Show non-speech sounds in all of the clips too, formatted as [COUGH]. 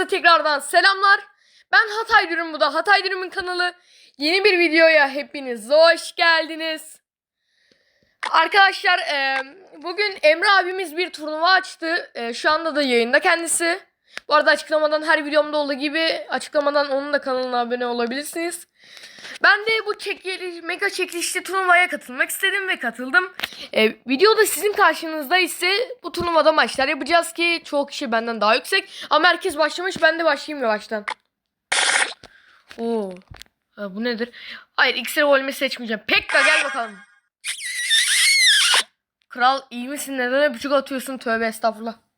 Herkese tekrardan selamlar. Ben Hatay Dürüm bu da Hatay Dürüm'ün kanalı. Yeni bir videoya hepiniz hoş geldiniz. Arkadaşlar bugün Emre abimiz bir turnuva açtı. Şu anda da yayında kendisi. Bu arada açıklamadan her videomda olduğu gibi açıklamadan onun da kanalına abone olabilirsiniz. Ben de bu çekili, mega çekilişli turnuvaya katılmak istedim ve katıldım. E, videoda sizin karşınızda ise bu turnuvada maçlar yapacağız ki çoğu kişi benden daha yüksek. Ama herkes başlamış ben de başlayayım yavaştan. Oo. Ha, bu nedir? Hayır iksir volümü seçmeyeceğim. Pekka gel bakalım. Kral iyi misin? Neden öpücük atıyorsun? Tövbe estağfurullah.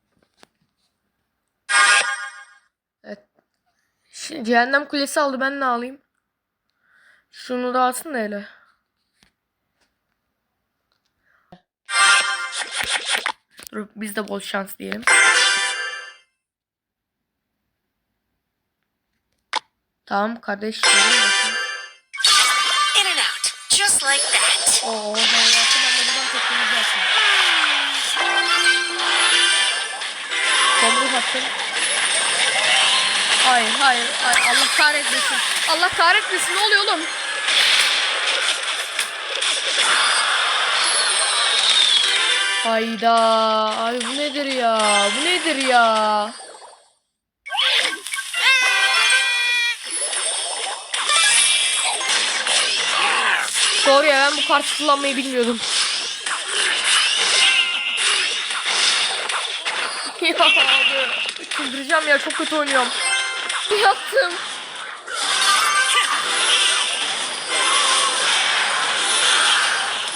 Şimdi cehennem kulesi aldı ben ne alayım? Şunu da alsın da hele. Dur biz de bol şans diyelim. Tamam kardeş. In and out, just like that. Oo, ben yaptım ben buradan tekniğimizi yaptım. Tomruk attım. Hayır, hayır, hayır. Allah kahretmesin. Allah kahretmesin. Ne oluyor oğlum? Hayda. Ay bu nedir ya? Bu nedir ya? Doğru ya ben bu kartı kullanmayı bilmiyordum. [LAUGHS] ya. Çıldıracağım ya çok kötü oynuyorum. Yattım.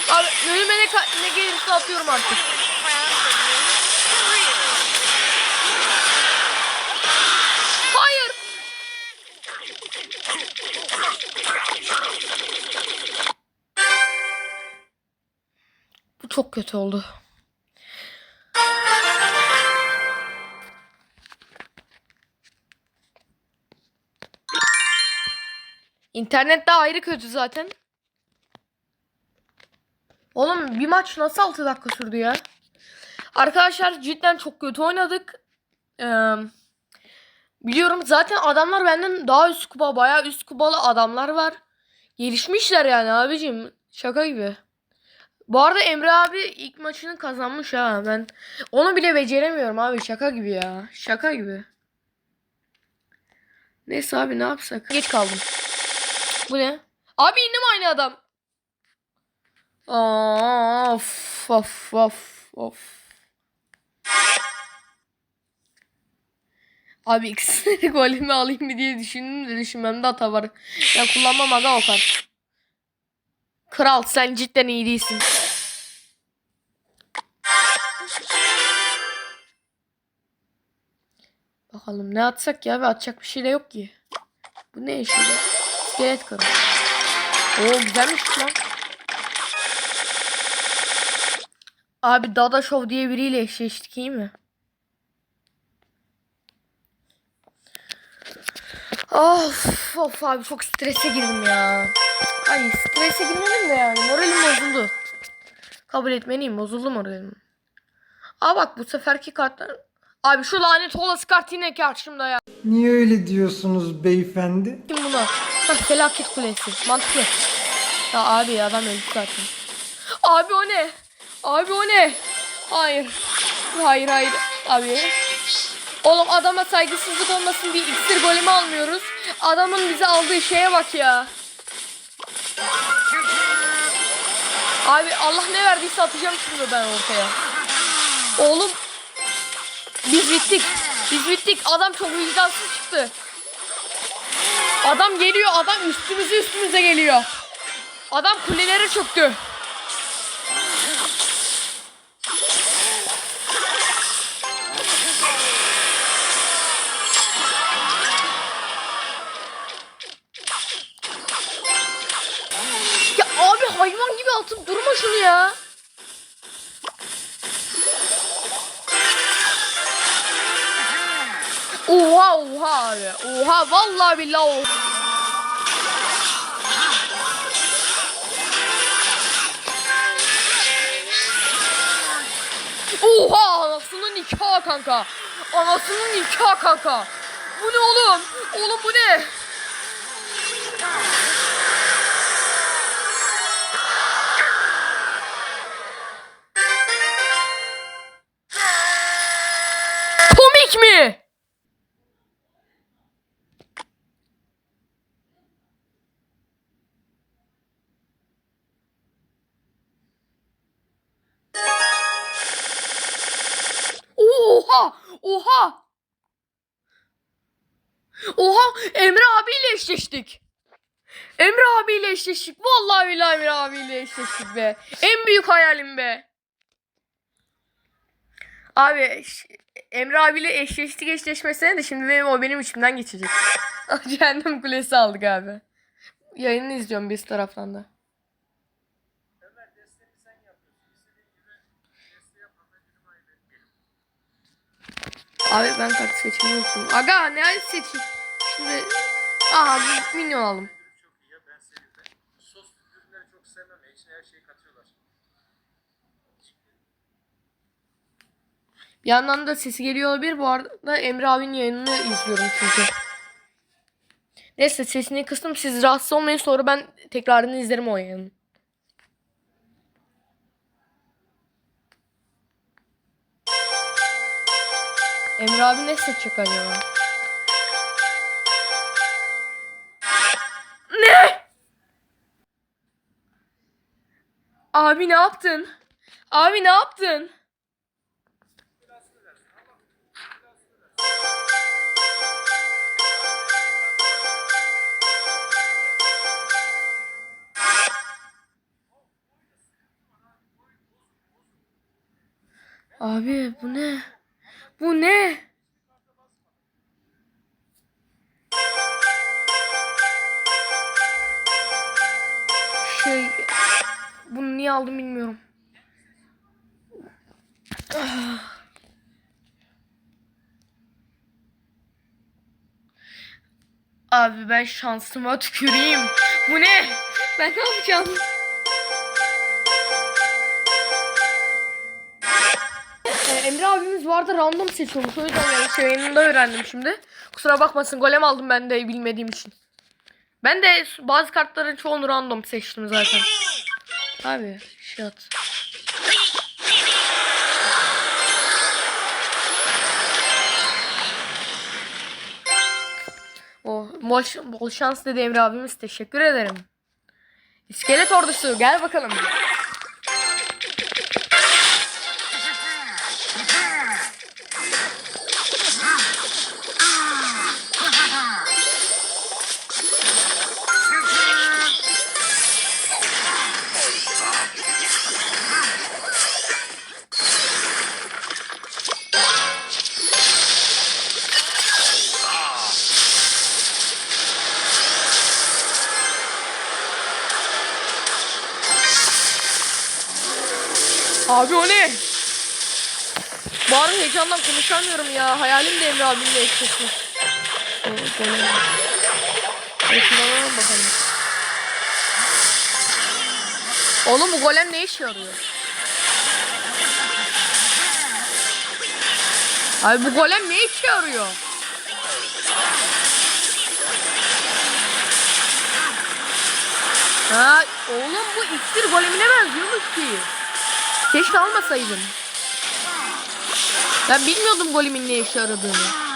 Abi önüme ne, ne gelirse atıyorum artık. Hayır. Bu çok kötü oldu. İnternet de ayrı kötü zaten. Oğlum bir maç nasıl 6 dakika sürdü ya? Arkadaşlar cidden çok kötü oynadık. Ee, biliyorum zaten adamlar benden daha üst kupa bayağı üst kupalı adamlar var. Gelişmişler yani abicim. Şaka gibi. Bu arada Emre abi ilk maçını kazanmış ha. Ben onu bile beceremiyorum abi. Şaka gibi ya. Şaka gibi. Neyse abi ne yapsak? Geç kaldım. Bu ne? Abi yine aynı adam? Of of of of. Abi ikisini [LAUGHS] golümü alayım mı diye düşündüm de düşünmemde hata var. Ben kullanmam aga o kart. Kral sen cidden iyi değilsin. Bakalım ne atsak ya ve atacak bir şey de yok ki. Bu ne şöyle? İskelet karı. Oo güzelmiş lan. Abi Dada Show diye biriyle eşleştik iyi mi? Of of abi çok strese girdim ya. Ay strese girmedim de yani moralim bozuldu. Kabul etmeliyim bozuldu moralim. Aa bak bu seferki kartlar. Abi şu lanet olası kart yine karşımda ya. Niye öyle diyorsunuz beyefendi? Kim buna? Hah felaket kulesi. Mantıklı. Ya abi adam öldü zaten. Abi o ne? Abi o ne? Hayır. Hayır hayır. Abi. Oğlum adama saygısızlık olmasın diye iksir golümü almıyoruz. Adamın bize aldığı şeye bak ya. Abi Allah ne verdiyse atacağım şimdi ben ortaya. Oğlum. Biz bittik. Biz bittik. Adam çok vicdansız çıktı. Adam geliyor. Adam üstümüze üstümüze geliyor. Adam kulelere çöktü. Oha vallahi billahi oha. Oha anasının nikahı kanka. Anasının nikahı kanka. Bu ne oğlum? Oğlum bu ne? Komik mi? Oha! Emre abiyle eşleştik. Emre abiyle eşleştik. Vallahi billahi Emre abiyle eşleştik be. En büyük hayalim be. Abi Emre abiyle eşleştik eşleşmesine de şimdi benim o benim içimden geçecek. [LAUGHS] Cehennem kulesi aldık abi. Yayını izliyorum biz taraftan da. Abi ben kart seçimi unuttum. Aga ne seçeyim? Şimdi aha minyon alalım. Bir yandan da sesi geliyor olabilir. Bu arada Emre abinin yayınını izliyorum çünkü. Neyse sesini kıstım. Siz rahatsız olmayın. Sonra ben tekrarını izlerim o yayının. Emre abi ne seçecek acaba? Ne? Abi ne yaptın? Abi ne yaptın? Abi bu ne? Bu ne? Şey bunu niye aldım bilmiyorum. Ah. Abi ben şansıma tüküreyim. Bu ne? Ben ne yapacağım? Ee, Emre abimiz arada random seçiyormuş. O yüzden yanlış yayınında öğrendim şimdi. Kusura bakmasın golem aldım ben de bilmediğim için. Ben de bazı kartların çoğunu random seçtim zaten. Abi şey at. O bol, bol şans dedi Emre abimiz. Teşekkür ederim. İskelet ordusu gel bakalım. Abi o ne? Bağırın heyecandan konuşamıyorum ya. Hayalim de Emre abimle golem. Ekranına bakalım. Oğlum bu golem ne işe yarıyor? Abi bu golem ne işe yarıyor? Ha, oğlum bu iksir golemine benziyormuş ki. Keşke almasaydım. Ben bilmiyordum golemin ne işe yaradığını.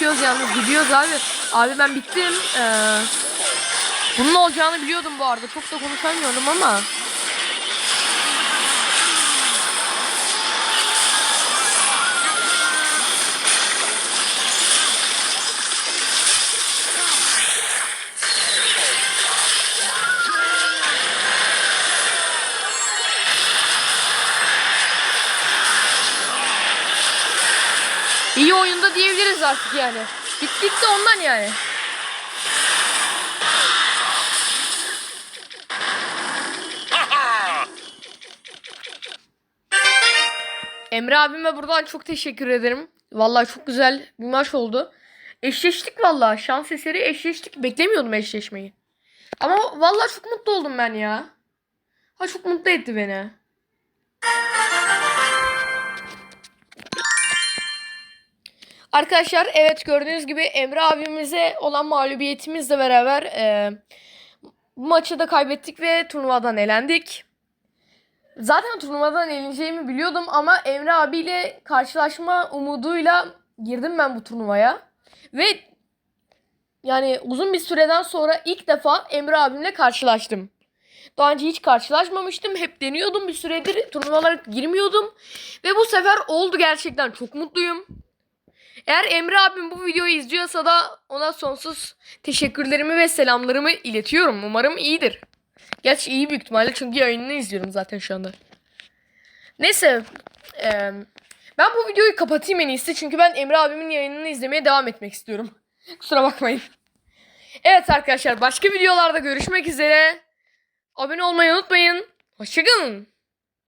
Bitiyoruz yalnız gidiyoruz abi. Abi ben bittim. Ee, bunun olacağını biliyordum bu arada. Çok da konuşamıyorum ama. İyi oyunda diyebiliriz artık yani. Bittik de ondan yani. [LAUGHS] Emre abime buradan çok teşekkür ederim. Vallahi çok güzel bir maç oldu. Eşleştik vallahi. Şans eseri eşleştik. Beklemiyordum eşleşmeyi. Ama vallahi çok mutlu oldum ben ya. Ha çok mutlu etti beni. Arkadaşlar evet gördüğünüz gibi Emre abimize olan mağlubiyetimizle beraber e, maçı da kaybettik ve turnuvadan elendik. Zaten turnuvadan eleneceğimi biliyordum ama Emre abiyle karşılaşma umuduyla girdim ben bu turnuvaya. Ve yani uzun bir süreden sonra ilk defa Emre abimle karşılaştım. Daha önce hiç karşılaşmamıştım. Hep deniyordum bir süredir turnuvalara girmiyordum. Ve bu sefer oldu gerçekten çok mutluyum. Eğer Emre abim bu videoyu izliyorsa da ona sonsuz teşekkürlerimi ve selamlarımı iletiyorum. Umarım iyidir. Gerçi iyi büyük ihtimalle çünkü yayınını izliyorum zaten şu anda. Neyse. eee, ben bu videoyu kapatayım en iyisi. Çünkü ben Emre abimin yayınını izlemeye devam etmek istiyorum. [LAUGHS] Kusura bakmayın. Evet arkadaşlar başka videolarda görüşmek üzere. Abone olmayı unutmayın. Hoşçakalın.